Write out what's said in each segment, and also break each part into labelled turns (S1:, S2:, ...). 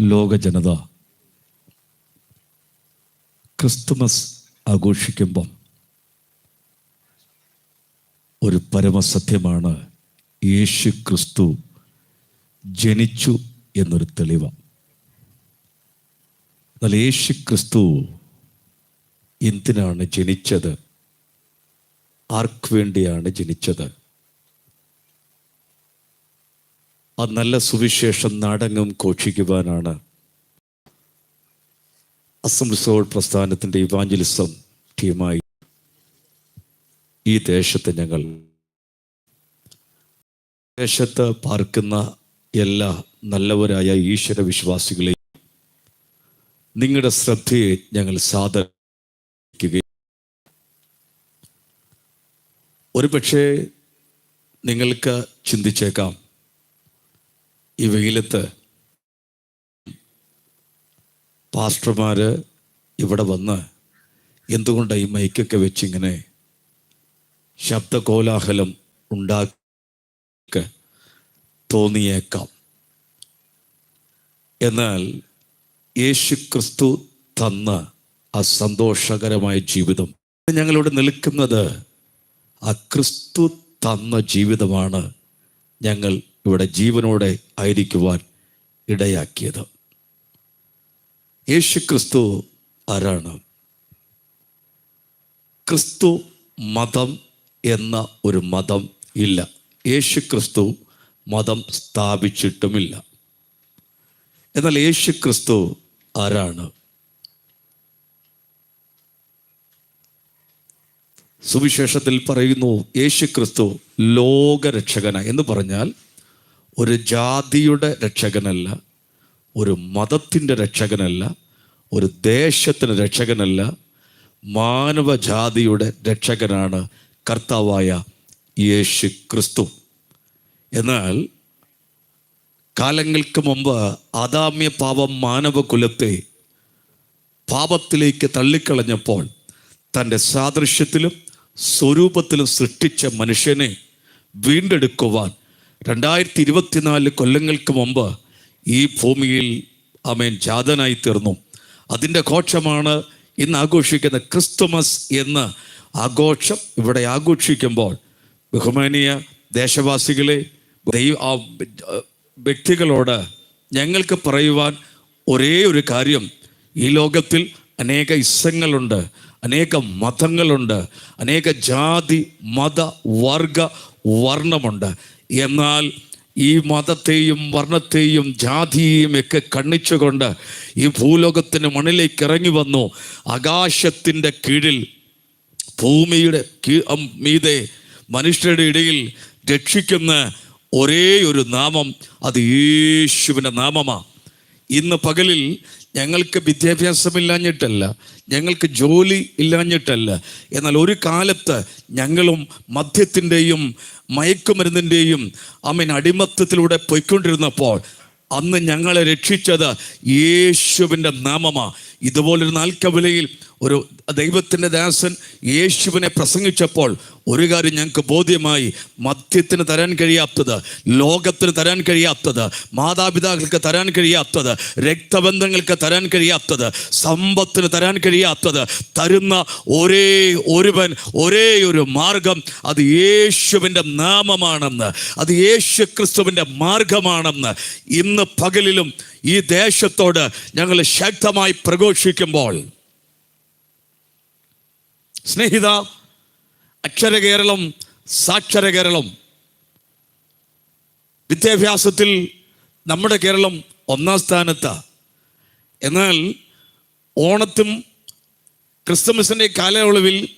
S1: ലോക ജനത ക്രിസ്തുമസ് ആഘോഷിക്കുമ്പം ഒരു പരമസത്യമാണ് യേശു ക്രിസ്തു ജനിച്ചു എന്നൊരു തെളിവ്. എന്നാൽ യേശു ക്രിസ്തു എന്തിനാണ് ജനിച്ചത്? ആർക്ക് വേണ്ടിയാണ് ജനിച്ചത്? ആ നല്ല സുവിശേഷം നാടങ്ങും ഘോഷിക്കുവാനാണ് അസംസോൾ പ്രസ്ഥാനത്തിന്റെ ഇവാഞ്ചലിസം ടീമായി ഈ ദേശത്ത് ഞങ്ങൾ. ദേശത്ത് പാർക്കുന്ന എല്ലാ നല്ലവരായ ഈശ്വര വിശ്വാസികളെയും നിങ്ങളുടെ ശ്രദ്ധയെ ഞങ്ങൾ സാധിക്കുകയും ഒരുപക്ഷെ നിങ്ങൾക്ക് ചിന്തിച്ചേക്കാം ഈ വെയിലത്ത് പാസ്റ്റർമാർ ഇവിടെ വന്ന് എന്തുകൊണ്ടാണ് ഈ മൈക്കൊക്കെ വെച്ചിങ്ങനെ ശബ്ദകോലാഹലം ഉണ്ടാക്ക തോന്നിയേക്കാം? എന്നാൽ യേശു ക്രിസ്തു തന്ന ആ സന്തോഷകരമായ ജീവിതം ഞങ്ങളിവിടെ നിൽക്കുന്നത് ആ ക്രിസ്തു തന്ന ജീവിതമാണ് ഞങ്ങൾ ഇവിടെ ജീവനോടെ ആയിരിക്കുവാൻ ഇടയാക്കിയത്. യേശു ക്രിസ്തു ആരാണ്? ക്രിസ്തു മതം എന്ന ഒരു മതം ഇല്ല. യേശു ക്രിസ്തു മതം സ്ഥാപിച്ചിട്ടുമില്ല. എന്നാൽ യേശു ക്രിസ്തു ആരാണ്? സുവിശേഷത്തിൽ പറയുന്നു യേശു ക്രിസ്തു ലോകരക്ഷകന എന്ന് പറഞ്ഞാൽ ഒരു ജാതിയുടെ രക്ഷകനല്ല ഒരു മതത്തിന്റെ രക്ഷകനല്ല ഒരു ദേശത്തിന് രക്ഷകനല്ല മാനവജാതിയുടെ രക്ഷകനാണ് കർത്താവായ യേശു ക്രിസ്തു. എന്നാൽ കാലങ്ങൾക്ക് മുമ്പ് ആദാമ്യ പാപം മാനവകുലത്തെ പാപത്തിലേക്ക് തള്ളിക്കളഞ്ഞപ്പോൾ തന്റെ സാദൃശ്യത്തിലും സ്വരൂപത്തിലും സൃഷ്ടിച്ച മനുഷ്യനെ വീണ്ടെടുക്കുവാൻ രണ്ടായിരത്തി ഇരുപത്തിനാല് കൊല്ലങ്ങൾക്ക് മുമ്പ് ഈ ഭൂമിയിൽ അമേൻ ജാതനായി തീർന്നു. അതിന്റെ ഘോഷമാണ് ഇന്ന് ആഘോഷിക്കുന്ന ക്രിസ്തുമസ് എന്ന ആഘോഷം ഇവിടെ ആഘോഷിക്കുമ്പോൾ ബഹുമാനീയ ദേശവാസികളെ ദൈവ ആ വ്യക്തികളോട് ഞങ്ങൾക്ക് പറയുവാൻ ഒരേ ഒരു കാര്യം. ഈ ലോകത്തിൽ അനേക ഇസങ്ങളുണ്ട് അനേക മതങ്ങളുണ്ട് അനേക ജാതി മത വർഗ വർണമുണ്ട്. എന്നാൽ ഈ മതത്തെയും വർണത്തെയും ജാതിയെയും ഒക്കെ കണ്ണിച്ചുകൊണ്ട് ഈ ഭൂലോകത്തിന് മണ്ണിലേക്ക് ഇറങ്ങി വന്നു. ആകാശത്തിന്റെ കീഴിൽ ഭൂമിയുടെ മീതെ മനുഷ്യരുടെ ഇടയിൽ രക്ഷിക്കുന്ന ഒരേ ഒരു നാമം അത് യേശുവിന്റെ നാമമാണ് ഇന്ന് പകലിൽ ഞങ്ങൾക്ക് വിദ്യാഭ്യാസമില്ലാഞ്ഞിട്ടല്ല ഞങ്ങൾക്ക് ജോലി ഇല്ലാഞ്ഞിട്ടല്ല. എന്നാൽ ഒരു കാലത്ത് ഞങ്ങളും മദ്യത്തിന്റെയും മയക്കുമരുന്നിന്റെയും അമ്മൻ അടിമത്തത്തിലൂടെ പോയിക്കൊണ്ടിരുന്നപ്പോൾ അന്ന് ഞങ്ങളെ രക്ഷിച്ചത് യേശുവിന്റെ നാമമാണ് ഇതുപോലൊരു നാൽക്കവിലയിൽ ഒരു ദൈവത്തിന്റെ ദാസൻ യേശുവിനെ പ്രസംഗിച്ചപ്പോൾ ഒരു കാര്യം ഞങ്ങൾക്ക് ബോധ്യമായി. മദ്യത്തിന് തരാൻ കഴിയാത്തത് ലോകത്തിന് തരാൻ കഴിയാത്തത് മാതാപിതാക്കൾക്ക് തരാൻ കഴിയാത്തത് രക്തബന്ധങ്ങൾക്ക് തരാൻ കഴിയാത്തത് സമ്പത്തിന് തരാൻ കഴിയാത്തത് തരുന്ന ഒരേ ഒരുവൻ ഒരേ ഒരു മാർഗം അത് യേശുവിന്റെ നാമമാണെന്ന് അത് യേശു ക്രിസ്തുവിന്റെ മാർഗമാണെന്ന്. ഇന്ന് പകലിലും ഈ ദേശത്തോട് ഞങ്ങൾ ശക്തമായി പ്രഘോഷിക്കുമ്പോൾ. സ്നേഹിത അക്ഷര കേരളം സാക്ഷര കേരളം. വിദ്യാഭ്യാസത്തിൽ നമ്മുടെ കേരളം ഒന്നാം സ്ഥാനത്ത്. എന്നാൽ ഓണത്തും ക്രിസ്തുമസിന്റെ കാലയളവിൽ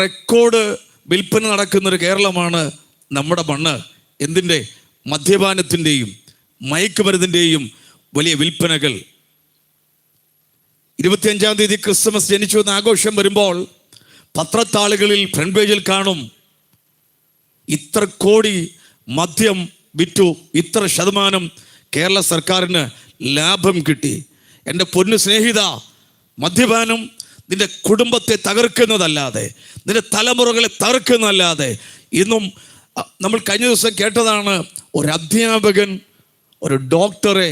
S1: റെക്കോർഡ് വിൽപ്പന നടക്കുന്നൊരു കേരളമാണ് നമ്മുടെ മണ്ണ്. എന്തിന്റെ മദ്യപാനത്തിന്റെയും മയക്കുമരുന്നിന്റെയും വലിയ വിൽപ്പനകൾ. ഇരുപത്തിയഞ്ചാം തീയതി ക്രിസ്മസ് ജനിച്ചു എന്ന ആഘോഷം വരുമ്പോൾ പത്രത്താളുകളിൽ ഫ്രണ്ട് പേജിൽ കാണും. ഇത്ര കോടി മദ്യം വിറ്റു ഇത്ര ശതമാനം കേരള സർക്കാരിന് ലാഭം കിട്ടി. എന്റെ പൊന്നു സ്നേഹിത മദ്യപാനം നിന്റെ കുടുംബത്തെ തകർക്കുന്നതല്ലാതെ നിന്റെ തലമുറകളെ തകർക്കുന്നതല്ലാതെ. ഇന്നും നമ്മൾ കഴിഞ്ഞ ദിവസം കേട്ടതാണ് ഒരു അധ്യാപകൻ ഒരു ഡോക്ടറെ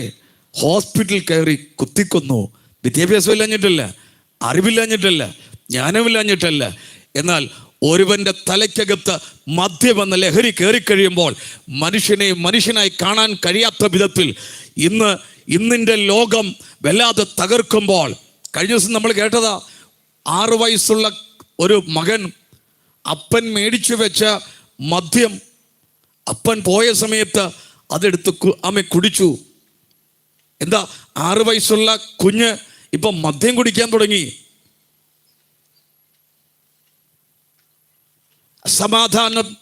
S1: ഹോസ്പിറ്റൽ കയറി കുത്തിക്കൊന്നു. വിദ്യാഭ്യാസം ഇല്ലാഞ്ഞിട്ടല്ല അറിവില്ലാഞ്ഞിട്ടല്ല ജ്ഞാനമില്ലാഞ്ഞിട്ടല്ല. എന്നാൽ ഒരുവന്റെ തലയ്ക്കകത്ത് മദ്യമെന്ന ലഹരി കയറിക്കഴിയുമ്പോൾ മനുഷ്യനെ മനുഷ്യനായി കാണാൻ കഴിയാത്ത വിധത്തിൽ ഇന്ന് ഇന്നിന്റെ ലോകം വല്ലാതെ തകർക്കുമ്പോൾ കഴിഞ്ഞ ദിവസം നമ്മൾ കേട്ടതാ ആറു വയസ്സുള്ള ഒരു മകൻ അപ്പൻ മേടിച്ചു വെച്ച മദ്യം അപ്പൻ പോയ സമയത്ത് അതെടുത്ത് ആമെ കുടിച്ചു. എന്താ ആറു വയസ്സുള്ള കുഞ്ഞ് ഇപ്പം മദ്യം കുടിക്കാൻ തുടങ്ങി. സമാധാനം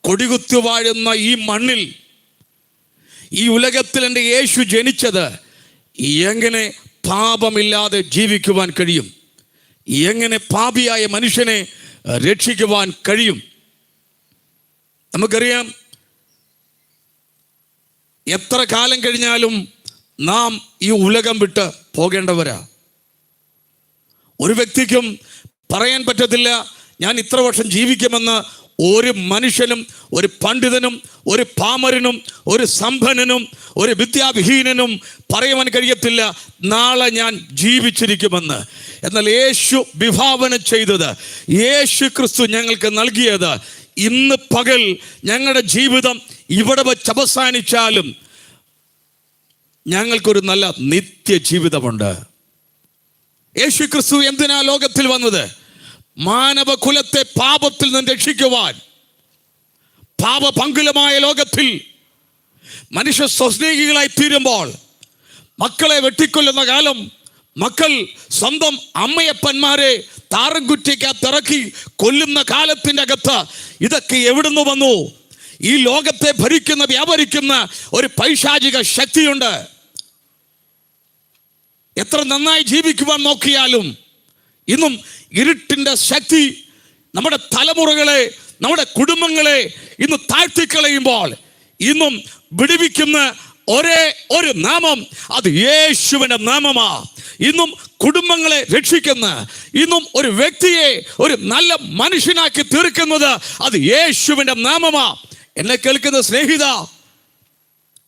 S1: കൊടികുത്തി വാഴുന്ന ഈ മണ്ണിൽ ഈ ഉലകത്തിൽ എന്റെ യേശു ജനിച്ചത് എങ്ങനെ പാപമില്ലാതെ ജീവിക്കുവാൻ കഴിയും? എങ്ങനെ പാപിയായ മനുഷ്യനെ രക്ഷിക്കുവാൻ കഴിയും? നമുക്കറിയാം എത്ര കാലം കഴിഞ്ഞാലും നാം ഈ ഉലകം വിട്ട് പോകേണ്ടവരാ. ഒരു വ്യക്തിക്കും പറയാൻ പറ്റത്തില്ല ഞാൻ ഇത്ര വർഷം ജീവിക്കുമെന്ന് ഒരു മനുഷ്യനും ഒരു പണ്ഡിതനും ഒരു പാമരനും ഒരു സമ്പന്നനും ഒരു വിദ്യാവിഹീനനും പറയുവാൻ കഴിയത്തില്ല നാളെ ഞാൻ ജീവിച്ചിരിക്കുമെന്ന്. എന്നാൽ യേശു വിഭാവന ചെയ്തത് യേശു ക്രിസ്തു ഞങ്ങൾക്ക് നൽകിയത് ഇന്ന് പകൽ ഞങ്ങളുടെ ജീവിതം ഇവിടെ വെച്ച് അവസാനിച്ചാലും ഞങ്ങൾക്കൊരു നല്ല നിത്യജീവിതമുണ്ട്. യേശു ക്രിസ്തു എന്തിനാ ലോകത്തിൽ വന്നത്? മാനവ കുലത്തെ പാപത്തിൽ നിന്ന് രക്ഷിക്കുവാൻ. പാപപങ്കുലമായ ലോകത്തിൽ മനുഷ്യ സ്വസ്നേഹികളായി തീരുമ്പോൾ മക്കളെ വെട്ടിക്കൊല്ലുന്ന കാലം മക്കൾ സ്വന്തം അമ്മയപ്പന്മാരെ താറൻകുറ്റിക്കകത്തിറക്കി കൊല്ലുന്ന കാലത്തിന്റെ അകത്ത് ഇതൊക്കെ എവിടുന്ന് വന്നു? ഈ ലോകത്തെ ഭരിക്കുന്ന വ്യാപരിക്കുന്ന ഒരു പൈശാചിക ശക്തിയുണ്ട്. എത്ര നന്നായി ജീവിക്കുവാൻ നോക്കിയാലും ഇന്നും ഇരുട്ടിന്റെ ശക്തി നമ്മുടെ തലമുറകളെ നമ്മുടെ കുടുംബങ്ങളെ ഇന്ന് താഴ്ത്തിക്കളയുമ്പോൾ ഇന്നും വിടുവിക്കുന്ന ഒരേ ഒരു നാമം അത് യേശുവിന്റെ നാമമാ. ഇന്നും കുടുംബങ്ങളെ രക്ഷിക്കുന്ന ഇന്നും ഒരു വ്യക്തിയെ ഒരു നല്ല മനുഷ്യനാക്കി തീർക്കുന്നത് അത് യേശുവിന്റെ നാമമാ. എന്നെ കേൾക്കുന്ന സ്നേഹിത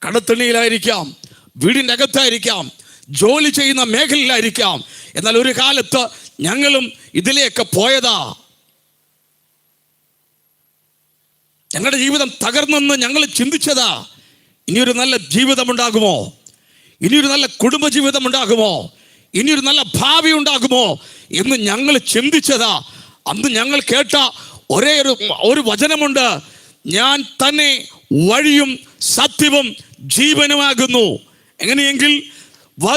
S1: കടത്തണിയിലായിരിക്കാം വീടിന്റെ അകത്തായിരിക്കാം ജോലി ചെയ്യുന്ന മേഖലയിലായിരിക്കാം. എന്നാൽ ഒരു കാലത്ത് ഞങ്ങളും ഇതിലേക്ക് പോയതാ. ഞങ്ങളുടെ ജീവിതം തകർന്നെന്ന് ഞങ്ങൾ ചിന്തിച്ചതാ. ഇനിയൊരു നല്ല ജീവിതം ഉണ്ടാകുമോ ഇനിയൊരു നല്ല കുടുംബ ജീവിതം ഉണ്ടാകുമോ ഇനിയൊരു നല്ല ഭാവി ഉണ്ടാകുമോ? എന്ന് ഞങ്ങൾ ചിന്തിച്ചതാ. അന്ന് ഞങ്ങൾ കേട്ട ഒരേ ഒരു ഒരു വചനമുണ്ട്. ഞാൻ തന്നെ വഴിയും സത്യവും ജീവനുമാകുന്നു. എങ്ങനെയെങ്കിൽ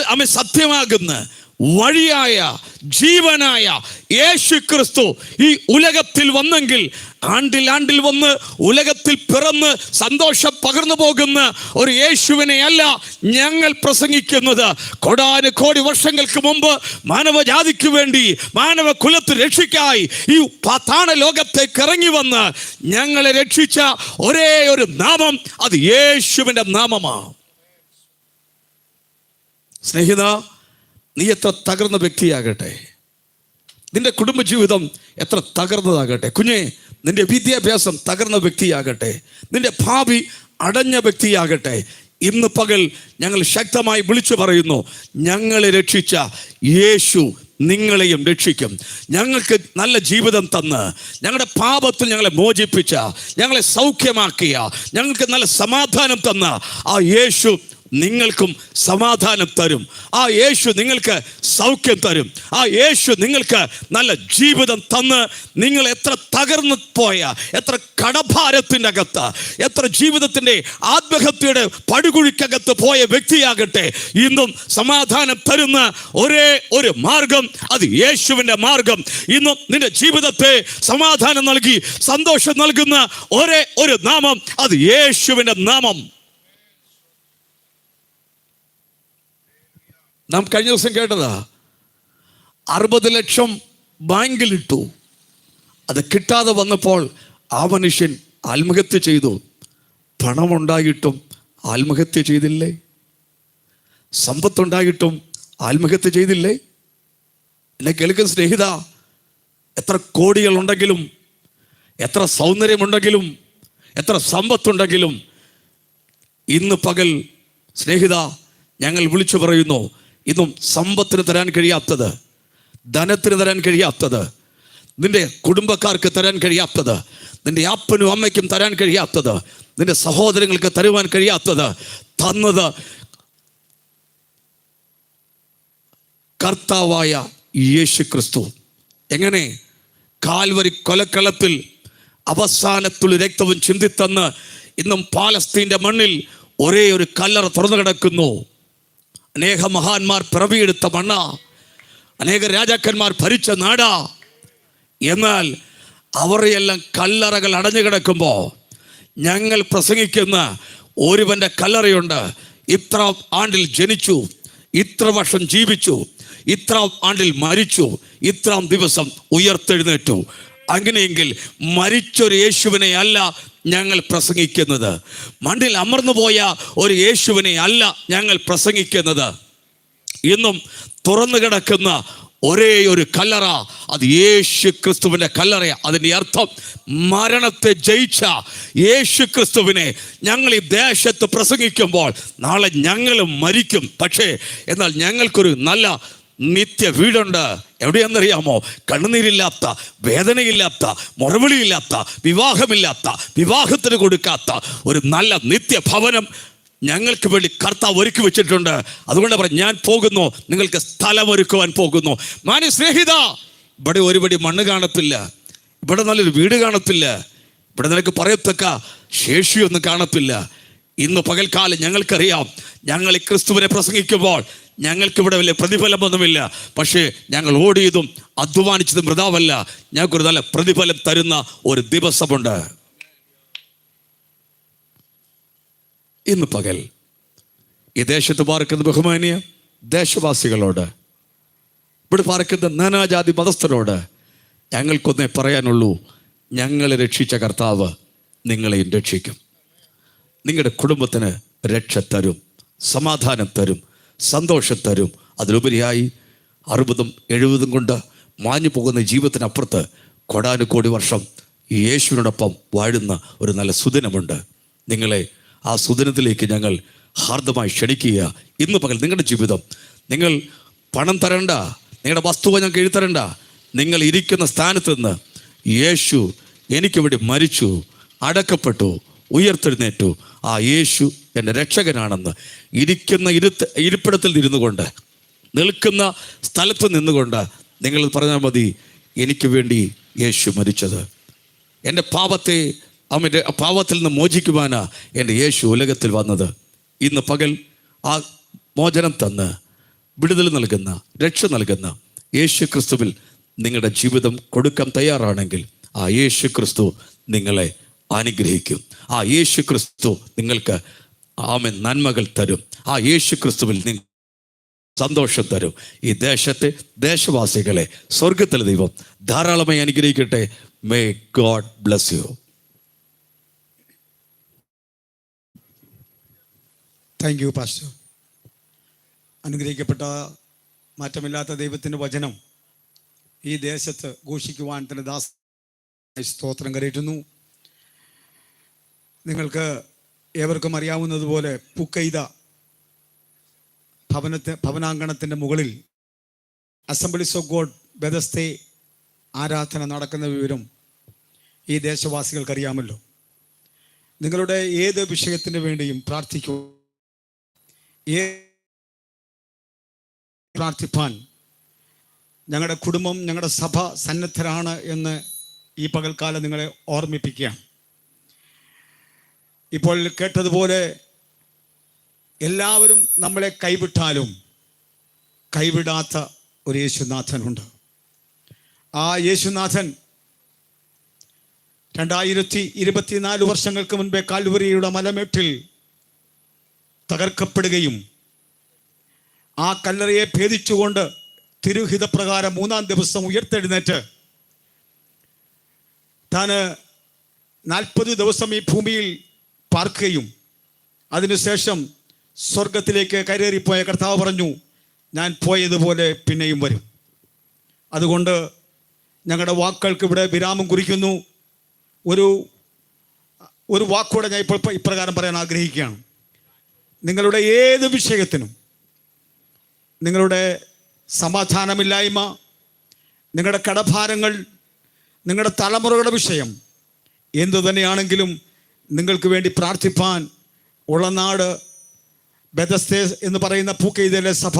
S1: അമ്മ സത്യമാകുന്ന. വഴിയായ ജീവനായ യേശു ക്രിസ്തു ഈ ഉലകത്തിൽ വന്നെങ്കിൽ ആണ്ടിൽ ആണ്ടിൽ വന്ന് ഉലകത്തിൽ പിറന്ന് സന്തോഷം പകർന്നു പോകുന്ന ഒരു യേശുവിനെ അല്ല ഞങ്ങൾ പ്രസംഗിക്കുന്നത്. കൊടാന് കോടി വർഷങ്ങൾക്ക് മുമ്പ് മാനവജാതിക്ക് വേണ്ടി മാനവ കുലത്ത് രക്ഷിക്കായി ഈ പത്താണ ലോകത്തേക്ക് ഇറങ്ങി വന്ന് ഞങ്ങളെ രക്ഷിച്ച ഒരേ ഒരു നാമം അത് യേശുവിന്റെ നാമമാണ് സ്നേഹിത നീ എത്ര തകർന്ന വ്യക്തിയാകട്ടെ. നിന്റെ കുടുംബജീവിതം എത്ര തകർന്നതാകട്ടെ. കുഞ്ഞെ നിന്റെ വിദ്യാഭ്യാസം തകർന്ന വ്യക്തിയാകട്ടെ. നിന്റെ ഭാവി അടഞ്ഞ വ്യക്തിയാകട്ടെ. ഇന്ന് പകൽ ഞങ്ങൾ ശക്തമായി വിളിച്ചു പറയുന്നു ഞങ്ങളെ രക്ഷിച്ച യേശു നിങ്ങളെയും രക്ഷിക്കും. ഞങ്ങൾക്ക് നല്ല ജീവിതം തന്ന്. ഞങ്ങളുടെ പാപത്തിൽ ഞങ്ങളെ മോചിപ്പിച്ച ഞങ്ങളെ സൗഖ്യമാക്കിയ ഞങ്ങൾക്ക് നല്ല സമാധാനം തന്ന ആ യേശു നിങ്ങൾക്കും സമാധാനം തരും. ആ യേശു നിങ്ങൾക്ക് സൗഖ്യം തരും. ആ യേശു നിങ്ങൾക്ക് നല്ല ജീവിതം തന്ന് നിങ്ങൾ എത്ര തകർന്നു പോയ എത്ര കടഭാരത്തിന്റെ അകത്ത് എത്ര ജീവിതത്തിന്റെ ആത്മഹത്യയുടെ പടുകുഴിക്കകത്ത് പോയ വ്യക്തിയാകട്ടെ ഇന്നും സമാധാനം തരുന്ന ഒരേ ഒരു മാർഗം അത് യേശുവിന്റെ മാർഗം. ഇന്നും നിന്റെ ജീവിതത്തെ സമാധാനം നൽകി സന്തോഷം നൽകുന്ന ഒരേ ഒരു നാമം അത് യേശുവിന്റെ നാമം. നാം കഴിഞ്ഞ ദിവസം കേട്ടതാ. അറുപത് ലക്ഷം ബാങ്കിലിട്ടു. അത് കിട്ടാതെ വന്നപ്പോൾ ആ മനുഷ്യൻ ആത്മഹത്യ ചെയ്തു. പണമുണ്ടായിട്ടും ആത്മഹത്യ ചെയ്തില്ലേ? സമ്പത്തുണ്ടായിട്ടും ആത്മഹത്യ ചെയ്തില്ലേ? എന്നെ കേൾക്കുന്ന സ്നേഹിത എത്ര കോടികൾ ഉണ്ടെങ്കിലും എത്ര സൗന്ദര്യമുണ്ടെങ്കിലും എത്ര സമ്പത്തുണ്ടെങ്കിലും ഇന്ന് പകൽ സ്നേഹിത ഞങ്ങൾ വിളിച്ചു പറയുന്നു ഇന്നും സമ്പത്തിന് തരാൻ കഴിയാത്തത് ധനത്തിന് തരാൻ കഴിയാത്തത് നിന്റെ കുടുംബക്കാർക്ക് തരാൻ കഴിയാത്തത് നിന്റെ അപ്പനും അമ്മയ്ക്കും തരാൻ കഴിയാത്തത് നിന്റെ സഹോദരങ്ങൾക്ക് തരുവാൻ കഴിയാത്തത് തന്നത് കർത്താവായ യേശു ക്രിസ്തു എങ്ങനെ? കാൽവരി കൊലക്കളത്തിൽ അവസാനത്തുള്ള രക്തവും ചിന്തിത്തന്ന് ഇന്നും പാലസ്തീന്റെ മണ്ണിൽ ഒരേ ഒരു കല്ലറ തുറന്നു കിടക്കുന്നു അനേക മഹാന്മാർ പിറവിയെടുത്ത മണ്ണ. അനേക രാജാക്കന്മാർ ഭരിച്ച നാടാ. എന്നാൽ അവരെയെല്ലാം കല്ലറകൾ അടഞ്ഞു കിടക്കുമ്പോൾ ഞങ്ങൾ പ്രസംഗിക്കുന്ന ഒരുവന്റെ കല്ലറയുണ്ട്. ഇത്ര ആണ്ടിൽ ജനിച്ചു ഇത്ര വർഷം ജീവിച്ചു ഇത്ര ആണ്ടിൽ മരിച്ചു ഇത്രാം ദിവസം ഉയർത്തെഴുന്നേറ്റു. അങ്ങനെയെങ്കിൽ മരിച്ചൊരു യേശുവിനെ അല്ല ഞങ്ങൾ പ്രസംഗിക്കുന്നത്. മണ്ണിൽ അമർന്നു പോയ ഒരു യേശുവിനെ അല്ല ഞങ്ങൾ പ്രസംഗിക്കുന്നത്. ഇന്നും തുറന്നു കിടക്കുന്ന ഒരേ ഒരു കല്ലറ അത് യേശു ക്രിസ്തുവിന്റെ കല്ലറ അതിന്റെ അർത്ഥം മരണത്തെ ജയിച്ച യേശു ക്രിസ്തുവിനെ ഞങ്ങൾ ഈ ദേശത്ത് പ്രസംഗിക്കുമ്പോൾ നാളെ ഞങ്ങളും മരിക്കും. പക്ഷേ എന്നാൽ ഞങ്ങൾക്കൊരു നല്ല നിത്യ വീടുണ്ട്. എവിടെയെന്നറിയാമോ? കണ്ണുനീരില്ലാത്ത വേദനയില്ലാത്ത മുറവിളിയില്ലാത്ത വിവാഹമില്ലാത്ത വിവാഹത്തിന് കൊടുക്കാത്ത ഒരു നല്ല നിത്യഭവനം ഞങ്ങൾക്ക് വേണ്ടി കർത്താവ് ഒരുക്കി വെച്ചിട്ടുണ്ട്. അതുകൊണ്ട് പറഞ്ഞു ഞാൻ പോകുന്നു. നിങ്ങൾക്ക് സ്ഥലം ഒരുക്കുവാൻ പോകുന്നു. മാന്യ സ്നേഹിത ഇവിടെ ഒരുപടി മണ്ണ് കാണത്തില്ല. ഇവിടെ നല്ലൊരു വീട് കാണത്തില്ല. ഇവിടെ നിനക്ക് പറയത്തക്ക ശേഷിയൊന്നും കാണത്തില്ല. ഇന്ന് പകൽക്കാലം ഞങ്ങൾക്കറിയാം. ഞങ്ങൾ ഈ ക്രിസ്തുവിനെ പ്രസംഗിക്കുമ്പോൾ ഞങ്ങൾക്ക് ഇവിടെ വലിയ പ്രതിഫലമൊന്നുമില്ല. പക്ഷേ ഞങ്ങൾ ഓടിയതും അധ്വാനിച്ചതും വൃതാവല്ല. ഞങ്ങൾക്കൊരു നല്ല പ്രതിഫലം തരുന്ന ഒരു ദിവസമുണ്ട്. ഇന്ന് പകൽ ഈ ദേശത്ത് പാർക്കുന്ന ബഹുമാനിയ ദേശവാസികളോട് ഇവിടെ പാർക്കുന്ന നാനാജാതി മതസ്ഥരോട് ഞങ്ങൾക്കൊന്നേ പറയാനുള്ളൂ ഞങ്ങളെ രക്ഷിച്ച കർത്താവ് നിങ്ങളെയും രക്ഷിക്കും. നിങ്ങളുടെ കുടുംബത്തിന് രക്ഷ തരും സമാധാനം തരും സന്തോഷം തരും. അതിലുപരിയായി അറുപതും എഴുപതും കൊണ്ട് മാഞ്ഞു പോകുന്ന ജീവിതത്തിനപ്പുറത്ത് കോടാനുകോടി വർഷം യേശുവിനോടൊപ്പം വാഴുന്ന ഒരു നല്ല സുദിനമുണ്ട്. നിങ്ങളെ ആ സുദിനത്തിലേക്ക് ഞങ്ങൾ ഹാർദമായി ക്ഷണിക്കുക. ഇന്ന് പകൽ നിങ്ങളുടെ ജീവിതം. നിങ്ങൾ പണം തരണ്ട നിങ്ങളുടെ വസ്തുവ ഞങ്ങൾക്ക് എഴുതരണ്ട നിങ്ങൾ ഇരിക്കുന്ന സ്ഥാനത്ത് നിന്ന് യേശു എനിക്ക് വേണ്ടി മരിച്ചു അടക്കപ്പെട്ടു ഉയർത്തെഴുന്നേറ്റു. ആ യേശു എന്റെ രക്ഷകനാണെന്ന് ഇരിക്കുന്ന ഇരുത്ത് ഇരിപ്പിടത്തിൽ ഇരുന്നു കൊണ്ട് നിൽക്കുന്ന സ്ഥലത്ത് നിന്നുകൊണ്ട് നിങ്ങൾ പറഞ്ഞാൽ മതി എനിക്ക് വേണ്ടി യേശു മരിച്ചത്. എന്റെ പാപത്തെ അവന്റെ പാപത്തിൽ നിന്ന് മോചിക്കുവാനാണ് എന്റെ യേശു ഉലകത്തിൽ വന്നത്. ഇന്ന് പകൽ ആ മോചനം തന്ന് വിടുതൽ നൽകുന്ന രക്ഷ നൽകുന്ന യേശു ക്രിസ്തുവിൽ നിങ്ങളുടെ ജീവിതം കൊടുക്കാൻ തയ്യാറാണെങ്കിൽ ആ യേശു ക്രിസ്തു നിങ്ങളെ അനുഗ്രഹിക്കും. ആ യേശു ക്രിസ്തു നിങ്ങൾക്ക് ആമൻ. നന്മകൾ തരും. ആ യേശു ക്രിസ്തുവിൽ നിങ്ങൾ സന്തോഷം തരും. ഈ ദേശത്തെ ദേശവാസികളെ സ്വർഗത്തിലെ ദൈവം ധാരാളമായി അനുഗ്രഹിക്കട്ടെ. May God bless you
S2: thank you pastor അനുഗ്രഹിക്കപ്പെട്ട മാറ്റമില്ലാത്ത ദൈവത്തിന്റെ വചനം ഈ ദേശത്ത് ഘോഷിക്കുവാൻ തന്നെ ദാസ് സ്തോത്രം കരയിട്ടുന്നു നിങ്ങൾക്ക് ഏവർക്കും അറിയാവുന്നതുപോലെ പുക്കൈത ഭവനത്തെ ഭവനാങ്കണത്തിന്റെ മുകളിൽ അസംബ്ലീസ് ഓഫ് ഗോഡ് ബെദസ്തേ ആരാധന നടക്കുന്ന വിവരം ഈ ദേശവാസികൾക്കറിയാമല്ലോ. നിങ്ങളുടെ ഏത് വിഷയത്തിന് വേണ്ടിയും പ്രാർത്ഥിക്കൂ. പ്രാർത്ഥിപ്പാൻ ഞങ്ങളുടെ കുടുംബം ഞങ്ങളുടെ സഭ സന്നദ്ധരാണ് എന്ന് ഈ പകൽക്കാലം നിങ്ങളെ ഓർമ്മിപ്പിക്കുകയാണ്. ഇപ്പോൾ കേട്ടതുപോലെ എല്ലാവരും നമ്മളെ കൈവിട്ടാലും കൈവിടാത്ത ഒരു യേശുനാഥനുണ്ട്. ആ യേശുനാഥൻ രണ്ടായിരത്തി ഇരുപത്തിനാല് വർഷങ്ങൾക്ക് മുൻപേ കാൽവരിയുടെ മലമേട്ടിൽ തകർക്കപ്പെടുകയും ആ കല്ലറയെ ഭേദിച്ചുകൊണ്ട് തിരുഹിതപ്രകാരം മൂന്നാം ദിവസം ഉയർത്തെഴുന്നേറ്റ് താന് നാൽപ്പത് ദിവസം ഈ ഭൂമിയിൽ പാർക്കുകയും അതിനുശേഷം സ്വർഗത്തിലേക്ക് കരേറിപ്പോയ കർത്താവ് പറഞ്ഞു ഞാൻ പോയതുപോലെ പിന്നെയും വരും. അതുകൊണ്ട് ഞങ്ങളുടെ വാക്കുകൾക്ക് ഇവിടെ വിരാമം കുറിക്കുന്നു. ഒരു ഒരു വാക്കൂടെ ഞാൻ ഇപ്പോൾ ഇപ്രകാരം പറയാൻ ആഗ്രഹിക്കുകയാണ്. നിങ്ങളുടെ ഏത് വിഷയത്തിനും നിങ്ങളുടെ സമാധാനമില്ലായ്മ നിങ്ങളുടെ കടഭാരങ്ങൾ നിങ്ങളുടെ തലമുറകളുടെ വിഷയം എന്തു തന്നെയാണെങ്കിലും നിങ്ങൾക്ക് വേണ്ടി പ്രാർത്ഥിപ്പാൻ ഉളനാട് ബെദസ്തേ എന്ന് പറയുന്ന പൂക്കെയ്തയിലെ സഭ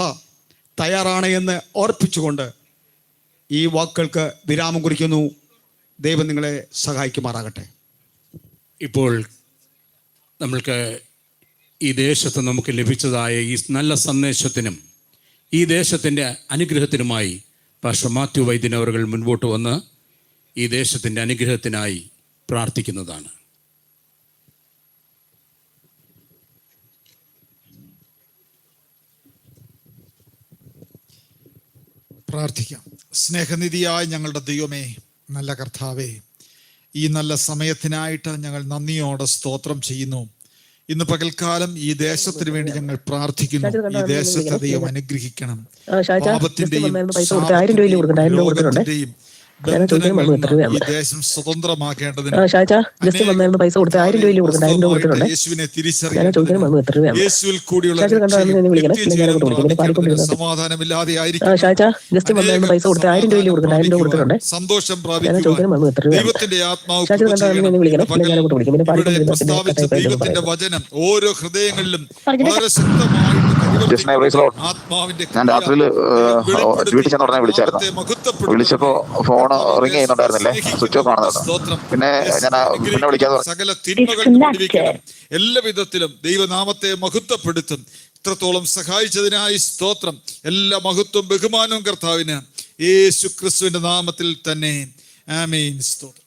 S2: തയ്യാറാണ് എന്ന് ഓർപ്പിച്ചുകൊണ്ട് ഈ വാക്കുകൾക്ക് വിരാമം കുറിക്കുന്നു. ദൈവം നിങ്ങളെ സഹായിക്കുമാറാകട്ടെ.
S3: ഇപ്പോൾ നമ്മൾക്ക് ഈ ദേശത്ത് നമുക്ക് ലഭിച്ചതായ ഈ നല്ല സന്ദേശത്തിനും ഈ ദേശത്തിന്റെ അനുഗ്രഹത്തിനുമായി പാസ്റ്റർ മാത്യു അവർ മുൻപോട്ട് വന്ന് ഈ ദേശത്തിന്റെ അനുഗ്രഹത്തിനായി പ്രാർത്ഥിക്കുന്നതാണ്.
S4: പ്രാർത്ഥിക്കാം. സ്നേഹനിധിയായ ഞങ്ങളുടെ ദൈവമേ നല്ല കർത്താവേ ഈ നല്ല സമയത്തിനായിട്ട് ഞങ്ങൾ നന്ദിയോടെ സ്തോത്രം ചെയ്യുന്നു. ഇന്ന് പകൽക്കാലം ഈ ദേശത്തിന് വേണ്ടി ഞങ്ങൾ പ്രാർത്ഥിക്കുന്നു. ഈ ദേശത്തെ ദൈവം അനുഗ്രഹിക്കണം. പാപത്തിന്റെയും ദേശം സ്വതന്ത്രമാക്കേണ്ടതിന്
S5: ഷാജ, ജസ്റ്റ് വന്നായിരുന്നു പൈസ കൊടുത്ത്. ആയിരം രൂപയിലും കൊടുക്കണ്ട, ആയിരം രൂപ കൊടുത്തിട്ടുണ്ട്.
S4: യേശുവിനെ
S5: ചോദിക്കാൻ എത്ര രൂപയാണ്?
S4: യേശുവിൽ കൂടിയുള്ള
S5: വിളിക്കണം,
S4: സമാധാനമില്ലാതെ ആയിരിക്കും.
S5: ഷാജ, ജസ്റ്റ് വന്നായിരുന്നു പൈസ കൊടുത്ത് ആയിരം രൂപയിലും കൊടുക്കണ്ട, ആയിരം രൂപ കൊടുത്തിട്ടുണ്ട്.
S4: സന്തോഷം
S5: ചോദിക്കാൻ എത്ര
S4: ദൈവത്തിന്റെ ആത്മാവ്
S5: ഷാജി വിളിക്കണം, പിന്നെ
S4: ദൈവത്തിന്റെ വചനം ഓരോ ഹൃദയങ്ങളിലും വളരെ ശക്തമായിട്ട്
S6: the ഞാൻ രാത്രിയിൽ വീട്ടിൽ ചെയ്യാൻ ഉടനെ വിളിച്ചായിരുന്നു വിളിച്ചപ്പോ ഫോൺ റിങ് ചെയ്യുന്നുണ്ടായിരുന്നില്ലേ? സ്വിച്ച് ഓഫ് ആണെന്ന് പിന്നെ ഞാൻ പിന്നെ വിളിക്കാതെ
S4: എല്ലാവിധത്തിലും ദൈവനാമത്തെ മഹത്വപ്പെടുത്തും. ഇത്രത്തോളം സഹായിച്ചതിനായി സ്തോത്രം. എല്ലാ മഹത്വം ബഹുമാനവും കർത്താവിന്. യേശു ക്രിസ്തുവിന്റെ നാമത്തിൽ തന്നെ. ആമേൻ. സ്തോത്രം.